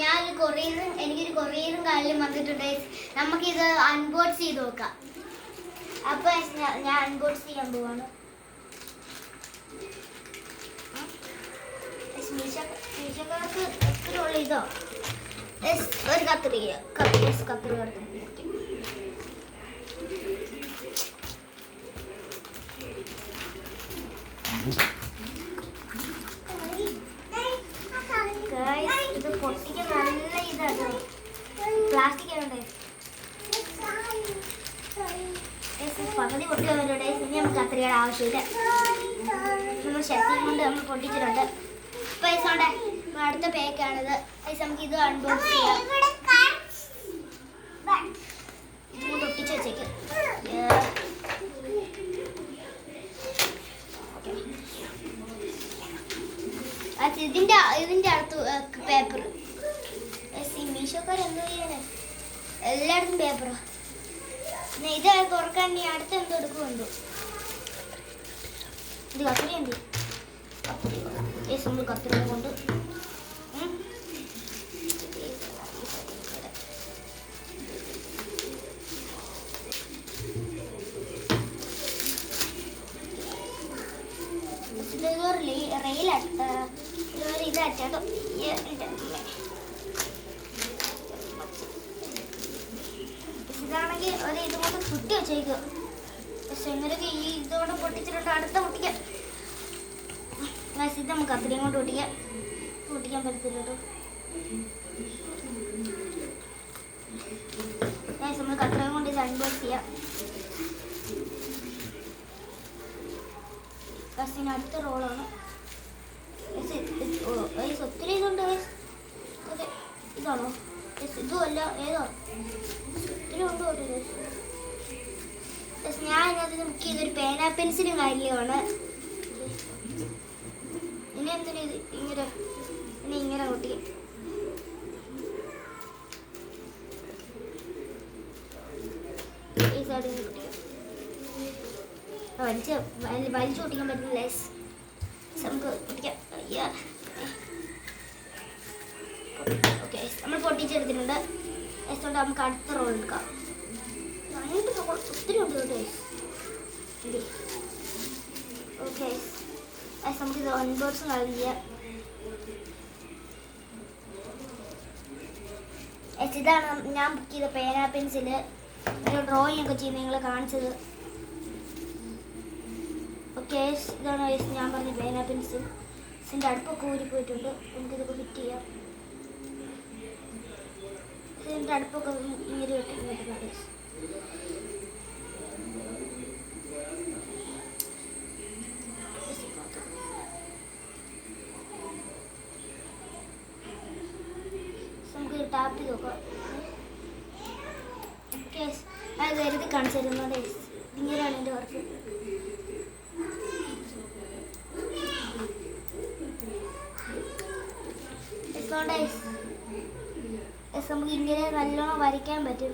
ഞാനൊരു കൊറിയറും എനിക്കൊരു കൊറിയറും കാലിലും വന്നിട്ടുണ്ട് നമുക്കിത് അൺബോക്സ് ചെയ്ത് നോക്കാം അപ്പൊ ഞാൻ അൺബോക്സ് ചെയ്യാൻ പോവാണ് ഇതോ ഒരു കത്തിരിക്കത്തിരി കത്തിരി എടുത്ത് Guys, ഇത് പൊട്ടിക്കാൻ നല്ല ഇതാണ് പ്ലാസ്റ്റിക് ആണ് പകുതി പൊട്ടിയവരുടെ ഇനി നമുക്ക് കത്രികയുടെ ആവശ്യമില്ല. നമ്മൾ ശക്തി കൊണ്ട് നമ്മൾ പൊട്ടിച്ചിട്ടുണ്ട്. പൈസ കൊണ്ട് അടുത്ത പേക്കാണിത് പൈസ നമുക്ക് ഇത് അൺബോക്സ് ചെയ്യാം. ഒട്ടിച്ച് വെച്ചേക്ക്. ഇതിന്റെ ഇതിന്റെ അടുത്ത് പേപ്പർ മീഷോക്കാരെന്താ ചെയ്യാനാ എല്ലായിടത്തും പേപ്പറാ ഇത് തുറക്കാൻ നീ അടുത്ത് എന്തോ ഇത് കത്തിരി എന്ത്? യേസ് നമ്മൾ കത്തിരി കൊണ്ട്. ഇതൊരു ഇതാട്ടോ ഇതൊരു ഇത്. ഇതാണെങ്കിൽ ഒരു ഇതുകൊണ്ട് കുട്ടി വെച്ചേക്കുക എങ്ങനെയൊക്കെ ഈ ഇതുകൊണ്ട് പൊട്ടിച്ചിട്ടുണ്ട്. അടുത്ത പൊട്ടിക്കാൻ Guys, ഇത് നമുക്ക് അത്രയും കൊണ്ട് പൊട്ടിക്കാം. പൊട്ടിക്കാൻ പറ്റത്തില്ല കേട്ടോ നമുക്ക് അത്രയും കൊണ്ട് ഇത് ചെയ്യാം. അടുത്ത റോളാണ്. ഒത്തിരി ഇതുണ്ട്. അതെ ഇതാണോ? ഇതുമല്ല ഏതോ? ഒത്തിരി ഞാൻ ഇതിനകത്ത് നമുക്ക് ചെയ്തൊരു പേന പെൻസിലും കാര്യമാണ്. ഇനി എന്തിനാ ഇത് ഇങ്ങനെ ഇനി ഇങ്ങനെ കൂട്ടി? ഈ സൈഡിൽ നിന്ന് കൂട്ടി. വലിച്ച് വലി- വലിച്ചു കൂട്ടിക്കാൻ പറ്റുന്ന ലേസ് നമുക്ക് കുട്ടിക്കാം അയ്യാ. ഓക്കെ നമ്മൾ പൊട്ടിച്ചെടുത്തിട്ടുണ്ട്. ലേസ് കൊണ്ട് നമുക്ക് അടുത്ത റോൾ എടുക്കാം. റോൾ ഒത്തിരി ഉണ്ട് കേട്ടോ ഓക്കെ നമുക്കിത് അൺബോക്സ് നൽകിയ Yes, ഇതാണ് ഞാൻ ബുക്ക് ചെയ്ത പേന പെൻസിൽ ഡ്രോയിങ് ഒക്കെ ചെയ്ത് നിങ്ങളെ കാണിച്ചത്. ഓക്കെ ഇതാണ് ഞാൻ പറഞ്ഞ പേന പെൻസിൽ ഇതിന്റെ അടുപ്പൊക്കെ ഊരി പോയിട്ടുണ്ട്. നമുക്കിതൊക്കെ ഫിറ്റ് ചെയ്യാം. ഇതിന്റെ അടുപ്പൊക്കെ ഇങ്ങനെ കിട്ടുന്നുണ്ട് ഇങ്ങനെയാണ് എന്റെ വർക്ക് നമുക്ക് ഇങ്ങനെ നല്ലോണം വരയ്ക്കാൻ പറ്റും.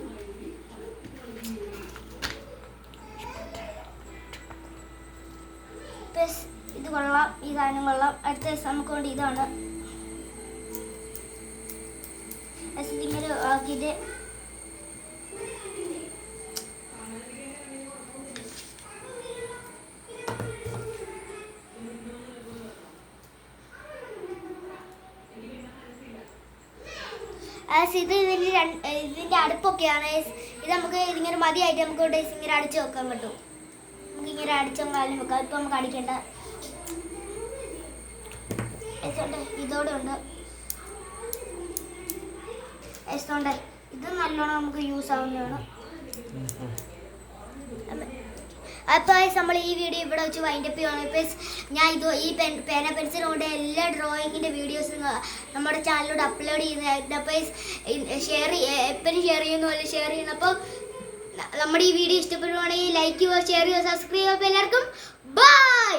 പ്ലസ് ഇത് കൊള്ളാം. ഈ സാധനം കൊള്ളാം. അടുത്ത ദിവസം നമുക്ക് കൊണ്ട് ഇതാണ്. ഇത് രണ്ട് ഇതിന്റെ അടുപ്പൊക്കെയാണ്. ഇത് നമുക്ക് ഇതിങ്ങനെ മതിയായിട്ട് നമുക്ക് ഇങ്ങനെ അടിച്ചു വെക്കാൻ പറ്റും. ഇങ്ങനെ അടിച്ചും കാലും വെക്കാം ഇപ്പം നമുക്ക് അടിക്കണ്ട. ഇതോടെ ഉണ്ട്. എസ്തോണ്ട് ഇത് നല്ലോണം നമുക്ക് യൂസ് ആവുന്നതാണ്. അപ്പോൾ നമ്മൾ ഈ വീഡിയോ ഇവിടെ വെച്ച് വൈൻഡ് അപ്പ് ചെയ്യുകയാണ് ഇപ്പോൾ ഞാൻ ഇത് ഈ പെൻ പേന പെൻസിൽ കൊണ്ട് എല്ലാ ഡ്രോയിങ്ങിന്റെ വീഡിയോസും നമ്മുടെ ചാനലിലൂടെ അപ്ലോഡ് ചെയ്യുന്നതായിട്ട് അപ്പോൾ ഷെയർ എപ്പോഴും ഷെയർ ചെയ്യുന്ന പോലെ ഷെയർ ചെയ്യുന്നപ്പോൾ നമ്മുടെ ഈ വീഡിയോ ഇഷ്ടപ്പെടുവാണെങ്കിൽ ലൈക്ക് ചെയ്യുക ഷെയർ ചെയ്യുക. സബ്സ്ക്രൈബ് ചെയ്യുക എല്ലാവർക്കും ബൈ